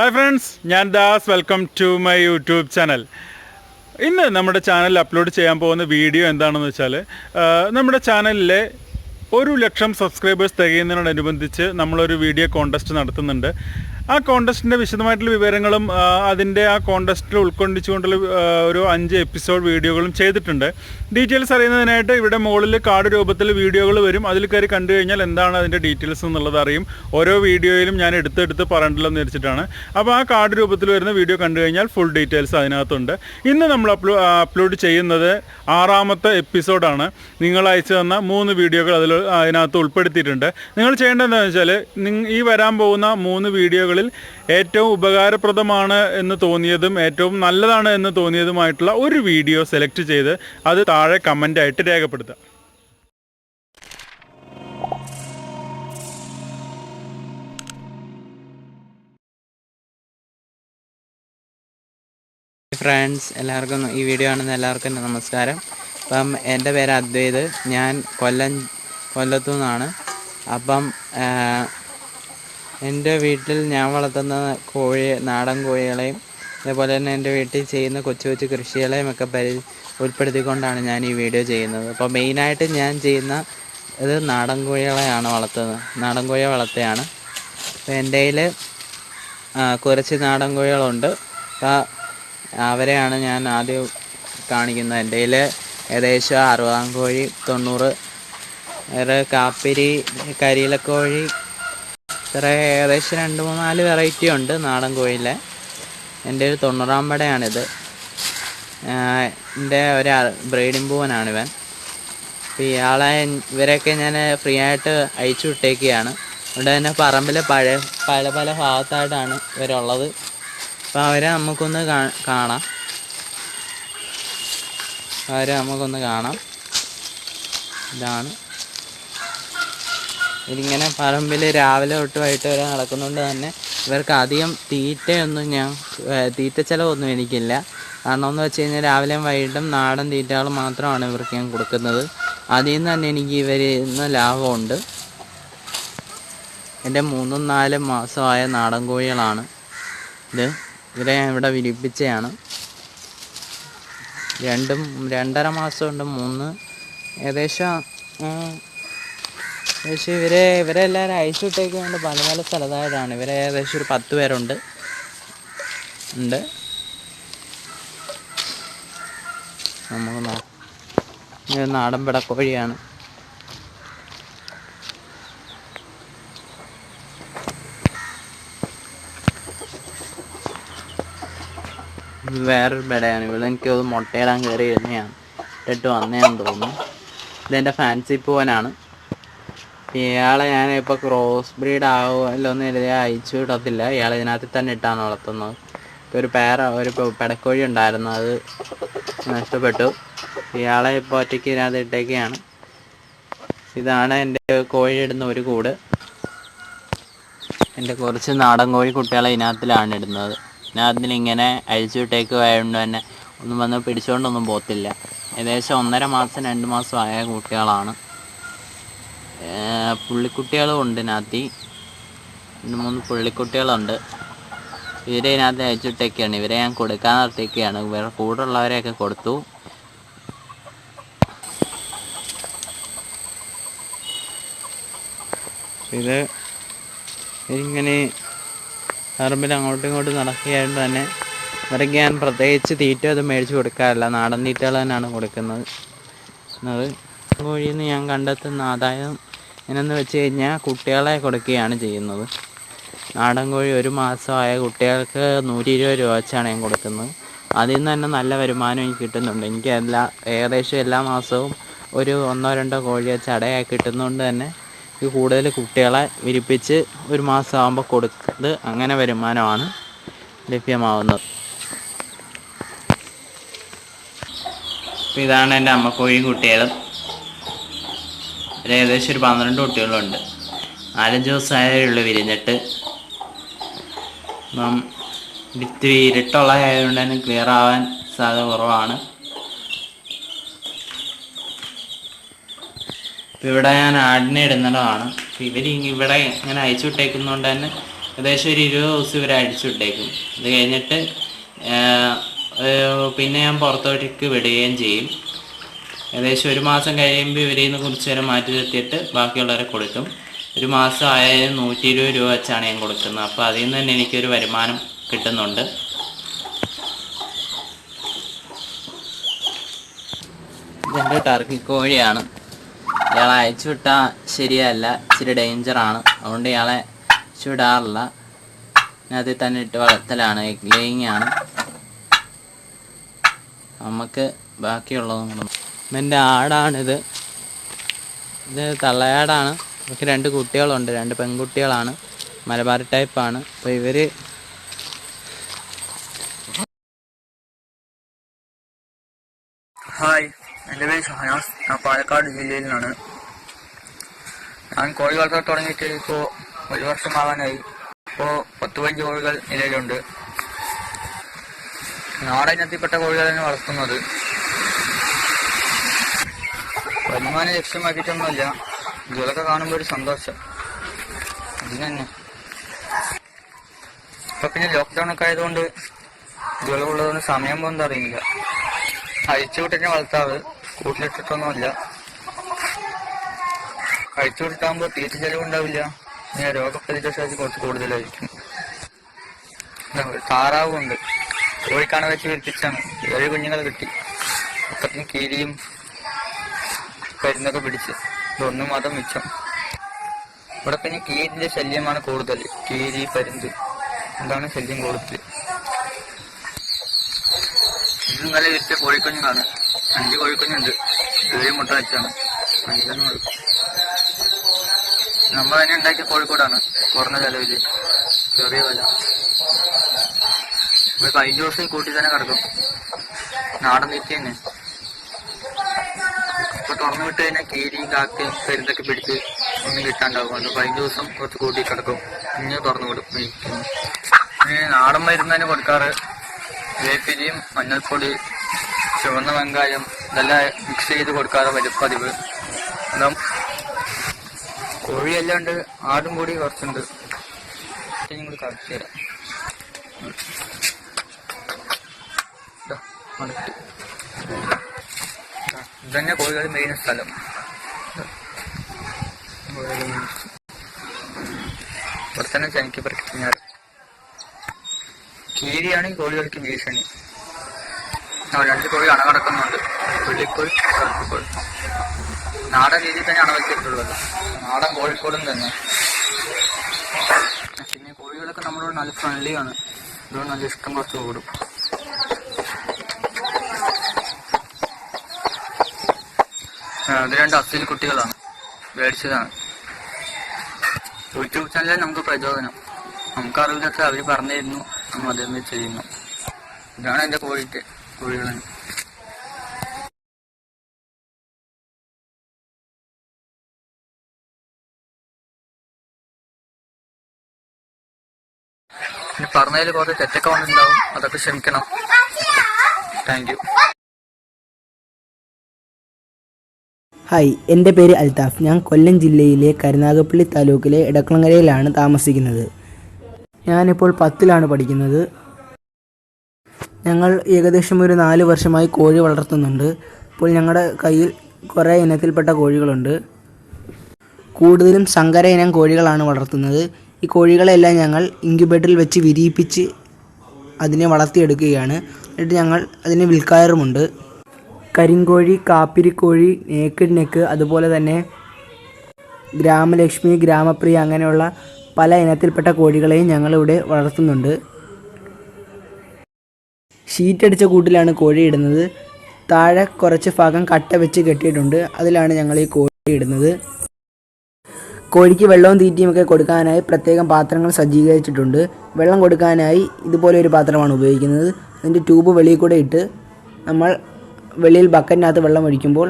Hi friends ഞാൻ Das. Welcome to my YouTube channel ഇന്ന് നമ്മുടെ ചാനലിൽ അപ്ലോഡ് ചെയ്യാൻ പോകുന്ന വീഡിയോ എന്താണെന്ന് വെച്ചാൽ നമ്മുടെ ചാനലിലെ ഒരു ലക്ഷം സബ്സ്ക്രൈബേഴ്സ് തികയുന്നതിനോടനുബന്ധിച്ച് നമ്മളൊരു വീഡിയോ കോണ്ടസ്റ്റ് നടത്തുന്നുണ്ട്. ആ കോണ്ടസ്റ്റിന്റെ വിശദമായിട്ടുള്ള വിവരങ്ങളും അതിന്റെ ആ കോണ്ടസ്റ്റിൽ ഉൾക്കൊണ്ടിച്ചുകൊണ്ടുള്ള ഒരു അഞ്ച് എപ്പിസോഡ് വീഡിയോകളും ചെയ്തിട്ടുണ്ട്. ഡീറ്റെയിൽസ് അറിയുന്നതിനായിട്ട് ഇവിടെ മുകളിൽ കാർഡ് രൂപത്തിൽ വീഡിയോകൾ വരും. അതിൽ കയറി കണ്ടു കഴിഞ്ഞാൽ എന്താണ് അതിന്റെ ഡീറ്റെയിൽസ് എന്നുള്ളത് അറിയും. ഓരോ വീഡിയോയിലും ഞാൻ എടുത്തെടുത്ത് പറഞ്ഞിട്ടില്ലെന്ന് വിചാരിച്ചിട്ടാണ്. അപ്പോൾ ആ കാർഡ് രൂപത്തിൽ വരുന്ന വീഡിയോ കണ്ടു കഴിഞ്ഞാൽ ഫുൾ ഡീറ്റെയിൽസ് അതിനകത്തുണ്ട്. ഇന്ന് നമ്മൾ അപ്ലോ അപ്ലോഡ് ചെയ്യുന്നത് ആറാമത്തെ എപ്പിസോഡാണ് നിങ്ങൾ അയച്ചു തന്ന മൂന്ന് വീഡിയോകൾ അതിൽ അതിനകത്ത് ഉൾപ്പെടുത്തിയിട്ടുണ്ട്. നിങ്ങൾ ചെയ്യേണ്ടതെന്ന് വെച്ചാൽ ഈ വരാൻ പോകുന്ന മൂന്ന് വീഡിയോകളിൽ ഏറ്റവും ഉപകാരപ്രദമാണ് എന്ന് തോന്നിയതും ഏറ്റവും നല്ലതാണ് എന്ന് തോന്നിയതുമായിട്ടുള്ള ഒരു വീഡിയോ സെലക്ട് ചെയ്ത് അത് താഴെ കമന്റായിട്ട് രേഖപ്പെടുത്തുക. ഫ്രണ്ട്സ് എല്ലാവർക്കും ഈ വീഡിയോ കാണുന്ന എല്ലാവർക്കും നമസ്കാരം. അപ്പം എന്റെ പേര് അദ്വൈത് ഞാൻ കൊല്ലം കൊല്ലത്തു നിന്നാണ് അപ്പം എന്റെ വീട്ടിൽ ഞാൻ വളർത്തുന്ന കോഴി നാടൻ കോഴികളെയും അതേപോലെ തന്നെ എന്റെ വീട്ടിൽ ചെയ്യുന്ന കൊച്ചു കൊച്ചു കൃഷികളെയും ഒക്കെ പരി ഉൾപ്പെടുത്തിക്കൊണ്ടാണ് ഞാൻ ഈ വീഡിയോ ചെയ്യുന്നത്. അപ്പോൾ മെയിനായിട്ട് ഞാൻ ചെയ്യുന്ന ഇത് നാടൻ കോഴികളെയാണ് വളർത്തുന്നത്. നാടൻ കോഴിയെ വളർത്തുകയാണ്. അപ്പോൾ എന്റെ കയ്യിൽ കുറച്ച് നാടൻ കോഴികളുണ്ട്. അപ്പോൾ അവരെയാണ് ഞാൻ ആദ്യം കാണിക്കുന്നത്. എന്റെ കയ്യിൽ ഏകദേശം അറുപതാം കോഴി തൊണ്ണൂറ് വേറെ കാപ്പിരി കരിയിലക്കോഴി ഇത്ര ഏകദേശം രണ്ട് മൂന്ന് നാല് വെറൈറ്റി ഉണ്ട് നാടൻ കോഴിയിലെ. എന്റെ ഒരു തൊണ്ണൂറാം പടയാണിത്. എന്റെ ഒരു ബ്രീഡിംഗ് പൂവനാണിവൻ. അപ്പോൾ ഇയാളെ ഇവരെയൊക്കെ ഞാൻ ഫ്രീ ആയിട്ട് അയച്ചു വിട്ടേക്കുകയാണ്. അതുകൊണ്ട് തന്നെ പറമ്പിൽ പഴയ പല പല ഭാഗത്തായിട്ടാണ് ഇവരുള്ളത്. അപ്പോൾ അവരെ നമുക്കൊന്ന് കാണാം. അവരെ നമുക്കൊന്ന് കാണാം. ഇതാണ്. ഇതിങ്ങനെ പറമ്പിൽ രാവിലെ തൊട്ട് വൈകിട്ട് വരെ നടക്കുന്നതുകൊണ്ട് തന്നെ ഇവർക്ക് അധികം തീറ്റയൊന്നും ഞാൻ തീറ്റ ചിലവൊന്നും എനിക്കില്ല. കാരണം എന്ന് വെച്ച് കഴിഞ്ഞാൽ രാവിലെയും വൈകിട്ടും നാടൻ തീറ്റകൾ മാത്രമാണ് ഇവർക്ക് ഞാൻ കൊടുക്കുന്നത്. അതിൽ നിന്ന് തന്നെ എനിക്ക് ഇവരിൽ നിന്ന് ലാഭമുണ്ട്. എന്റെ മൂന്നും നാലും മാസമായ നാടൻ കോഴികളാണ്. ഇത് ഇവരെ ഞാൻ ഇവിടെ വിരിപ്പിച്ചതാണ് രണ്ടും രണ്ടര മാസമുണ്ട് മൂന്ന്. ഏകദേശം ഏകദേശം ഇവരെ ഇവരെ എല്ലാവരും അയച്ചു വിട്ടേക്കുന്നുണ്ട്. പല പല സ്ഥലത്തായിട്ടാണ് ഇവരെ ഏകദേശം ഒരു പത്ത് പേരുണ്ട്. ഉണ്ട്. നമുക്ക് നോക്കാം നാടൻ പിടക്കോഴിയാണ് വേറൊരു ബെഡയാണ് ഇവിടെ എനിക്ക് മുട്ടയിടാൻ കയറി വരുന്നതാണ്. ഇട്ടിട്ട് വന്നതാന്ന് തോന്നുന്നു. ഇതെന്റെ ഫാൻസി പൂവനാണ്. ഇയാളെ ഞാൻ ഇപ്പോൾ ക്രോസ് ബ്രീഡ് ആവുമല്ലോ എന്ന് കരുതി അയച്ചു വിടത്തില്ല. ഇയാളെ ഇതിനകത്ത് തന്നെ ഇട്ടാണ് വളർത്തുന്നത്. ഇപ്പൊ ഒരു പേര ഒരു പെടക്കോഴി ഉണ്ടായിരുന്നു. അത് നഷ്ടപ്പെട്ടു. ഇയാളെ ഇപ്പോൾ ഒറ്റയ്ക്ക് ഇതിനകത്ത് ഇട്ടേക്കാണ്. ഇതാണ് എന്റെ കോഴി ഇടുന്ന ഒരു കൂട്. എന്റെ കുറച്ച് നാടൻ കോഴി കുട്ടികളെ ഇതിനകത്തിലാണ് ഇടുന്നത്. ഇതിനകത്തിൽ ഇങ്ങനെ അഴിച്ചു വിട്ടേക്ക് ആയതുകൊണ്ട് തന്നെ ഒന്നും വന്ന് പിടിച്ചുകൊണ്ടൊന്നും പോകത്തില്ല. ഏകദേശം ഒന്നര മാസം രണ്ട് മാസം ആയ കുട്ടികളാണ്. പുള്ളിക്കുട്ടികളും ഉണ്ട് ഇതിനകത്ത്. രണ്ട് മൂന്ന് പുള്ളിക്കുട്ടികളുണ്ട്. ഇവരെ ഇതിനകത്ത് അയച്ചിട്ടൊക്കെയാണ് ഇവരെ ഞാൻ കൊടുക്കാൻ നിർത്തിയൊക്കെയാണ് വേറെ കൂടെ ഉള്ളവരെയൊക്കെ കൊടുത്തു. ഇത് ഇങ്ങനെ പറമ്പിൽ അങ്ങോട്ടും ഇങ്ങോട്ടും നടക്കുകയായിട്ട് തന്നെ ഇവർക്ക് ഞാൻ പ്രത്യേകിച്ച് തീറ്റ അത് മേടിച്ച് കൊടുക്കാറില്ല. നാടൻ തീറ്റകൾ തന്നെയാണ് കൊടുക്കുന്നത്. അത് കോഴിയിൽ നിന്ന് ഞാൻ കണ്ടെത്തുന്ന ആദായം എന്നു വെച്ച് കഴിഞ്ഞാൽ കുട്ടികളെ കൊടുക്കുകയാണ് ചെയ്യുന്നത്. നാടൻ കോഴി ഒരു മാസമായ കുട്ടികൾക്ക് നൂറ്റി ഇരുപത് രൂപ വെച്ചാണ് ഞാൻ കൊടുക്കുന്നത്. അതിൽ നിന്ന് തന്നെ നല്ല വരുമാനം എനിക്ക് കിട്ടുന്നുണ്ട്. എനിക്ക് എല്ലാ ഏകദേശം എല്ലാ മാസവും ഒരു ഒന്നോ രണ്ടോ കോഴിയെ ചടയായി കിട്ടുന്നതുകൊണ്ട് തന്നെ ഈ കൂടുതൽ കുട്ടികളെ വിരിപ്പിച്ച് ഒരു മാസം ആകുമ്പോൾ കൊടുത്ത് അങ്ങനെ വരുമാനമാണ് ലഭ്യമാവുന്നത്. ഇതാണ് എന്റെ അമ്മക്കോഴിയും കുട്ടികളും ഏകദേശം ഒരു പന്ത്രണ്ട് കുട്ടികളുണ്ട്. നാലഞ്ച് ദിവസമായുള്ള വിരിഞ്ഞിട്ട്. അപ്പം ഇത്തിരി ഇരുട്ടുള്ള ആയതുകൊണ്ട് തന്നെ ക്ലിയർ ആവാൻ സാധ്യത കുറവാണ്. ഇപ്പം ഇവിടെ ഞാൻ ആടിനെ ഇടുന്നതാണ്. ഇവർ ഇവിടെ ഇങ്ങനെ അയച്ചു വിട്ടേക്കുന്നതുകൊണ്ട് തന്നെ ഏകദേശം ഒരു ഇരുപത് ദിവസം ഇവരെ അടിച്ചു വിട്ടേക്കും. അത് കഴിഞ്ഞിട്ട് പിന്നെ ഞാൻ പുറത്തോട്ടേക്ക് വിടുകയും ചെയ്യും. ഏകദേശം ഒരു മാസം കഴിയുമ്പോൾ ഇവരിൽ നിന്ന് കുറച്ച് നേരം മാറ്റി നിർത്തിയിട്ട് ബാക്കിയുള്ളവരെ കൊടുക്കും. ഒരു മാസം ആയാലും നൂറ്റി ഇരുപത് രൂപ വെച്ചാണ് ഞാൻ കൊടുക്കുന്നത്. അപ്പോൾ അതിൽ നിന്ന് തന്നെ എനിക്കൊരു വരുമാനം കിട്ടുന്നുണ്ട്. ഇതെന്റെ ടർക്കി കോഴിയാണ്. ഇയാളെ അയച്ചു വിട്ടാൽ ശരിയല്ല ഇച്ചിരി ഡേഞ്ചറാണ് അതുകൊണ്ട് ഇയാളെ ഞാൻ അതിൽ തന്നെ ഇട്ട് വളർത്തലാണ്. ലേയിങ് ആണ് നമുക്ക് ബാക്കിയുള്ളതും കൂടെ എന്റെ ആടാണിത്. ഇത് തള്ളയാടാണ്. ഇവർക്ക് രണ്ട് കുട്ടികളുണ്ട്. രണ്ട് പെൺകുട്ടികളാണ്. മലബാർ ടൈപ്പാണ്. അപ്പോൾ ഇവർ ഹായ്. എന്റെ പേര് ഷഹനാസ് ഞാൻ പാലക്കാട് ജില്ലയിൽ നിന്നാണ് ഞാൻ കോഴി വളർത്താൻ തുടങ്ങിയിട്ട് ഇപ്പോൾ ഒരു വർഷമാകാനായി ഇപ്പോൾ പത്ത് പതിനഞ്ച് കോഴികൾ നിലവിലുണ്ട്. നാടൻ ഇനത്തിൽപ്പെട്ട കോഴികളാണ് വളർത്തുന്നത്. വരുമാനം ലക്ഷ്യമാക്കിയിട്ടൊന്നുമില്ല. ഇതൊക്കെ കാണുമ്പോൾ ഒരു സന്തോഷം. അതിന് തന്നെ ഇപ്പൊ പിന്നെ ലോക്ക്ഡൗൺ ഒക്കെ ആയതുകൊണ്ട് ഇതുള്ളതുകൊണ്ട് സമയം പോകുന്നത് അറിയില്ല. അഴിച്ചു വിട്ടിട്ട് വളർത്താവ് കൂട്ടിലിട്ടിട്ടൊന്നുമില്ല. അഴിച്ചുവിട്ടാകുമ്പോൾ തീറ്റ ചെലവുണ്ടാവില്ല. പിന്നെ രോഗപ്രതിരോധ ശേഷി കുറച്ച് കൂടുതലായിരിക്കും. താറാവുമുണ്ട് കോഴിക്കാണ വെച്ച് വിരിപ്പിച്ചാണ് ഏഴ് കുഞ്ഞുങ്ങൾ കിട്ടി. അപ്പത്തിന് കീരിയും കരുന്നൊക്കെ പിടിച്ച്. ഇതൊന്നും മാത്രം മിച്ചം. ഇവിടെ പിന്നെ കീരിന്റെ ശല്യമാണ് കൂടുതൽ കീരി പരുന്ത് എന്താണ് ശല്യം കൂടുതൽ ഇത് നല്ല വിറ്റ കോഴിക്കുഞ്ഞുങ്ങളാണ്. അഞ്ച് കോഴിക്കുഞ്ഞുണ്ട്. ഏഴ് മുട്ട വെച്ചാണ്. നമ്മൾ തന്നെ ഉണ്ടാക്കിയ കോഴിക്കോടാണ്. കുറഞ്ഞ ചെലവിൽ. ചെറിയ വില. ഒരു പതിനഞ്ച് ദിവസം കൂട്ടി തന്നെ കിടക്കും. നാടൻ തീറ്റ തന്നെ. ഇപ്പൊ തുറന്നു വിട്ട് കഴിഞ്ഞാൽ കീരി കാക്കയും പെരുന്തൊക്കെ പിടിച്ച് ഒന്നും കിട്ടാണ്ടാവും. അത് പതിനഞ്ച് ദിവസം കുറച്ച് കൂട്ടി കിടക്കും. പിന്നെ തുറന്നു. പിന്നെ നാടൻ മരുന്നതിന് കൊടുക്കാറ്. വേപ്പിരിയും മഞ്ഞൾപ്പൊടി ചുവന്ന വെങ്കായം ഇതെല്ലാം മിക്സ് ചെയ്ത് കൊടുക്കാറ് വരും പതിവ് കോഴിയെല്ലാം കോഴിയല്ലാണ്ട് ആടും കൂടി കുറച്ചുണ്ട്. കൂടി തരാം. ദാ, ഇതന്നെ കോഴികൾ മെയിൻ സ്ഥലം ദാ, കോഴികൾ main സ്ഥലം. ഇവിടെ തന്നെ ചനിക്ക് പറഞ്ഞാൽ കീരിയാണ് ഈ കോഴികൾക്ക് ഭീഷണി രണ്ട് കോഴി അണ കടക്കുന്നുണ്ട്. വെള്ളിക്കോഴി കറുപ്പിക്കോഴി നാടൻ രീതിയിൽ തന്നെ അണ വെച്ചിട്ടുള്ളത് നാടൻ കോഴിക്കോടും തന്നെ. പിന്നെ കോഴികളൊക്കെ നമ്മളോട് നല്ല ഫ്രണ്ട്ലിയാണ് അതുകൊണ്ട് നല്ല ഇഷ്ടം കുറച്ച് ഓടും ഇത് രണ്ട് അസീൽ കുട്ടികളാണ്. മേടിച്ചതാണ് യൂട്യൂബ് ചാനലിൽ നമുക്ക് പ്രചോദനം. നമുക്ക് അറിവിലൊക്കെ അവർ പറഞ്ഞിരുന്നു നമ്മൾ അതേമാതിരി ചെയ്യുന്നു. ഇതാണ് എന്റെ കോഴിക്ക് കോഴികളെ. പറഞ്ഞതിൽ കുറച്ച് തെറ്റൊക്കെ വന്നിട്ടുണ്ടാവും. അതൊക്കെ ക്ഷമിക്കണം. താങ്ക് യു ഹായ് എന്റെ പേര് അൽതാഫ്. ഞാൻ കൊല്ലം ജില്ലയിലെ കരുനാഗപ്പള്ളി താലൂക്കിലെ ഇടക്കുളങ്ങരയിലാണ് താമസിക്കുന്നത്. ഞാനിപ്പോൾ പത്തിലാണ് പഠിക്കുന്നത്. ഞങ്ങൾ ഏകദേശം ഒരു നാല് വർഷമായി കോഴി വളർത്തുന്നുണ്ട്. ഇപ്പോൾ ഞങ്ങളുടെ കയ്യിൽ കുറേ ഇനത്തിൽപ്പെട്ട കോഴികളുണ്ട്. കൂടുതലും സങ്കര ഇനം കോഴികളാണ് വളർത്തുന്നത്. ഈ കോഴികളെല്ലാം ഞങ്ങൾ ഇൻക്യുബേറ്ററിൽ വെച്ച് വിരിയിപ്പിച്ച് അതിനെ വളർത്തിയെടുക്കുകയാണ്. എന്നിട്ട് ഞങ്ങൾ അതിനെ വിൽക്കാറുമുണ്ട്. കരിങ്കോഴി കാപ്പിരിക്കോഴി നേക്കിഡ് നെക്ക് അതുപോലെ തന്നെ ഗ്രാമലക്ഷ്മി ഗ്രാമപ്രിയ അങ്ങനെയുള്ള പല ഇനത്തിൽപ്പെട്ട കോഴികളെയും ഞങ്ങളിവിടെ വളർത്തുന്നുണ്ട്. ഷീറ്റടിച്ച കൂട്ടിലാണ് കോഴി ഇടുന്നത്. താഴെ കുറച്ച് ഭാഗം കട്ട വെച്ച് കെട്ടിയിട്ടുണ്ട്. അതിലാണ് ഞങ്ങൾ ഈ കോഴി ഇടുന്നത്. കോഴിക്ക് വെള്ളവും തീറ്റിയുമൊക്കെ കൊടുക്കാനായി പ്രത്യേകം പാത്രങ്ങൾ സജ്ജീകരിച്ചിട്ടുണ്ട്. വെള്ളം കൊടുക്കാനായി ഇതുപോലെ ഒരു പാത്രമാണ് ഉപയോഗിക്കുന്നത്. അതിന്റെ ട്യൂബ് വെളിയിൽ കൂടെ ഇട്ട് നമ്മൾ വെളിയിൽ ബക്കറ്റിനകത്ത് വെള്ളം ഒഴിക്കുമ്പോൾ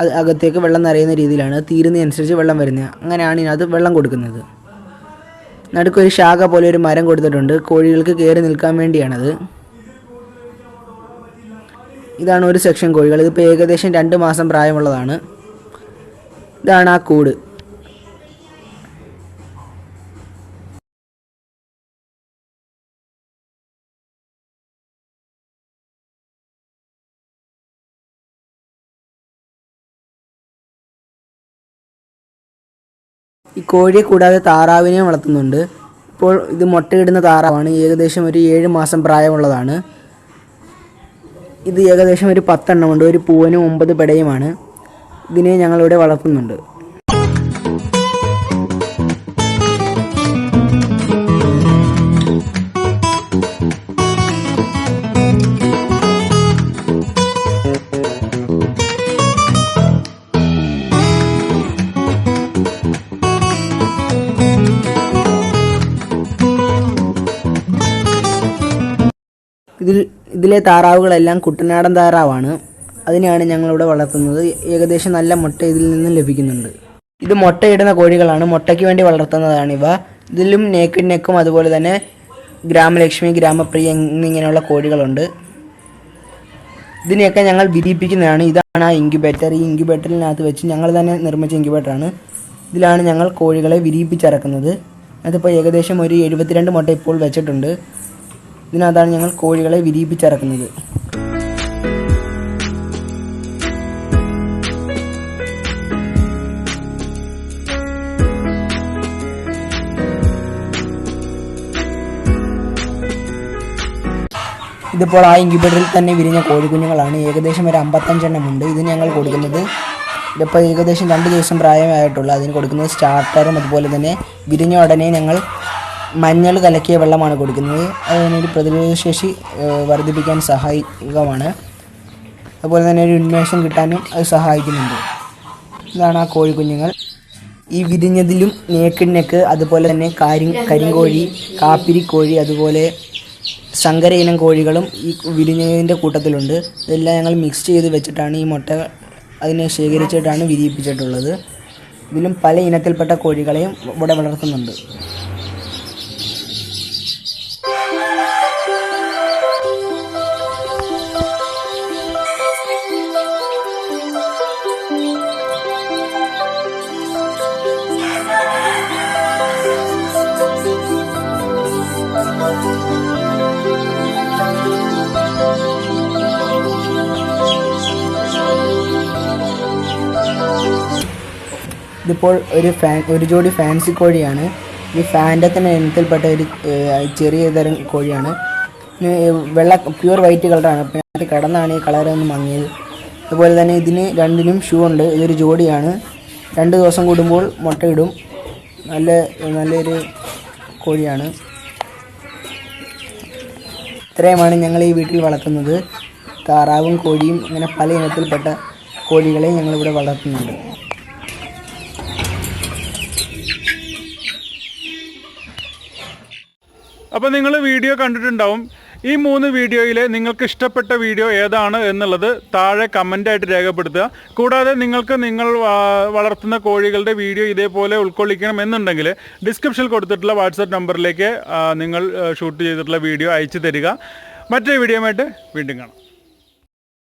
അത് അകത്തേക്ക് വെള്ളം നിറയുന്ന രീതിയിലാണ് തീരുന്നതനുസരിച്ച് വെള്ളം വരുന്നത്. അങ്ങനെയാണ് ഇതിനകത്ത് വെള്ളം കൊടുക്കുന്നത്. നടുക്കൊരു ശാഖ പോലെ ഒരു മരം കൊടുത്തിട്ടുണ്ട്. കോഴികൾക്ക് കയറി നിൽക്കാൻ വേണ്ടിയാണത്. ഇതാണ് ഒരു സെക്ഷൻ കോഴികൾ. ഇതിപ്പോൾ ഏകദേശം രണ്ട് മാസം പ്രായമുള്ളതാണ്. ഇതാണ് ആ കൂട്. കോഴിയെ കൂടാതെ താറാവിനെയും വളർത്തുന്നുണ്ട്. ഇപ്പോൾ ഇത് മുട്ടയിടുന്ന താറാവാണ്. ഏകദേശം ഒരു ഏഴ് മാസം പ്രായമുള്ളതാണ്. ഇത് ഏകദേശം ഒരു പത്തെണ്ണമുണ്ട് ഒരു പൂവനും ഒമ്പത് പെടയുമാണ്. ഇതിനെ ഞങ്ങളിവിടെ വളർത്തുന്നുണ്ട്. ഇതിൽ ഇതിലെ താറാവുകളെല്ലാം കുട്ടനാടൻ താറാവാണ്. അതിനെയാണ് ഞങ്ങളിവിടെ വളർത്തുന്നത്. ഏകദേശം നല്ല മുട്ട ഇതിൽ നിന്നും ലഭിക്കുന്നുണ്ട്. ഇത് മുട്ടയിടുന്ന കോഴികളാണ്. മുട്ടയ്ക്ക് വേണ്ടി വളർത്തുന്നതാണ് ഇവ. ഇതിലും നേക്കിഡ് നെക്കും അതുപോലെ തന്നെ ഗ്രാമലക്ഷ്മി ഗ്രാമപ്രിയ എന്നിങ്ങനെയുള്ള കോഴികളുണ്ട്. ഇതിനെയൊക്കെ ഞങ്ങൾ വിരിയിപ്പിക്കുന്നതാണ്. ഇതാണ് ആ ഇൻക്യുബേറ്റർ. ഈ ഇൻക്യുബേറ്ററിനകത്ത് വെച്ച് ഞങ്ങൾ തന്നെ നിർമ്മിച്ച ഇൻക്യുബേറ്ററാണ്. ഇതിലാണ് ഞങ്ങൾ കോഴികളെ വിരിയിപ്പിച്ചിറക്കുന്നത്. അതിപ്പോൾ ഏകദേശം ഒരു എഴുപത്തിരണ്ട് മുട്ട ഇപ്പോൾ വെച്ചിട്ടുണ്ട്. ഇതിനകത്താണ് ഞങ്ങൾ കോഴികളെ വിരിയിപ്പിച്ചിറക്കുന്നത്. ഇതിപ്പോൾ ആ ഇൻക്യുബേറ്ററിൽ തന്നെ വിരിഞ്ഞ കോഴിക്കുഞ്ഞുങ്ങളാണ്. ഏകദേശം ഒരു അമ്പത്തഞ്ചെണ്ണമുണ്ട് ഇത് ഞങ്ങൾ കൊടുക്കുന്നത് ഇതിപ്പോൾ ഏകദേശം രണ്ട് ദിവസം പ്രായമായിട്ടുള്ളൂ. അതിന് കൊടുക്കുന്നത് സ്റ്റാർട്ടറും അതുപോലെ തന്നെ വിരിഞ്ഞ ഉടനെ ഞങ്ങൾ മഞ്ഞൾ കലക്കിയ വെള്ളമാണ് കൊടുക്കുന്നത്. അതിനൊരു പ്രതിരോധശേഷി ശേഷി വർദ്ധിപ്പിക്കാൻ സഹായകമാണ്. അതുപോലെ തന്നെ ഒരു ഉന്മേഷം കിട്ടാനും അത് സഹായിക്കുന്നുണ്ട്. ഇതാണ് ആ കോഴിക്കുഞ്ഞുങ്ങൾ. ഈ വിരിഞ്ഞതിലും നേക്കിണ്ണക്ക് നെക്ക് അതുപോലെ തന്നെ കാരി കരിങ്കോഴി കാപ്പിരിക്കോഴി അതുപോലെ സങ്കര ഇനം കോഴികളും ഈ വിരിഞ്ഞതിന്റെ കൂട്ടത്തിലുണ്ട്. ഇതെല്ലാം ഞങ്ങൾ മിക്സ് ചെയ്ത് വെച്ചിട്ടാണ് ഈ മുട്ട അതിനെ ശേഖരിച്ചിട്ടാണ് വിരിയിപ്പിച്ചിട്ടുള്ളത്. ഇതിലും പല ഇനത്തിൽപ്പെട്ട കോഴികളെയും ഇവിടെ വളർത്തുന്നുണ്ട്. ഇതിപ്പോൾ ഒരു ഫാൻ ഒരു ജോഡി ഫാൻസി കോഴിയാണ്. ഈ ഫാന്റെ തന്നെ ഇനത്തിൽപ്പെട്ട ഒരു ചെറിയ തരം കോഴിയാണ്. വെള്ള പ്യുവർ വൈറ്റ് കളറാണ് അപ്പോൾ അതിനകത്ത് കിടന്നാണ് ഈ കളർ ഒന്ന് മങ്ങിയത്. അതുപോലെ തന്നെ ഇതിന് രണ്ടിനും ഷൂ ഉണ്ട്. ഇതൊരു ജോഡിയാണ്. രണ്ട് ദിവസം കൂടുമ്പോൾ മുട്ടയിടും. നല്ല നല്ലൊരു കോഴിയാണ്. ഇത്രയുമാണ് ഞങ്ങൾ ഈ വീട്ടിൽ വളർത്തുന്നത്. താറാവും കോഴിയും അങ്ങനെ പല ഇനത്തിൽപ്പെട്ട കോഴികളെ ഞങ്ങളിവിടെ വളർത്തുന്നുണ്ട്. അപ്പോൾ നിങ്ങൾ വീഡിയോ കണ്ടിട്ടുണ്ടാവും. ഈ മൂന്ന് വീഡിയോയിൽ നിങ്ങൾക്ക് ഇഷ്ടപ്പെട്ട വീഡിയോ ഏതാണ് എന്നുള്ളത് താഴെ കമന്റായിട്ട് രേഖപ്പെടുത്തുക. കൂടാതെ നിങ്ങൾക്ക് നിങ്ങൾ വളർത്തുന്ന കോഴികളുടെ വീഡിയോ ഇതേപോലെ ഉൾക്കൊള്ളിക്കണം എന്നുണ്ടെങ്കിൽ ഡിസ്ക്രിപ്ഷനിൽ കൊടുത്തിട്ടുള്ള വാട്സപ്പ് നമ്പറിലേക്ക് നിങ്ങൾ ഷൂട്ട് ചെയ്തിട്ടുള്ള വീഡിയോ അയച്ചു തരിക. മറ്റൊരു വീഡിയോയുമായിട്ട് വീണ്ടും കാണാം.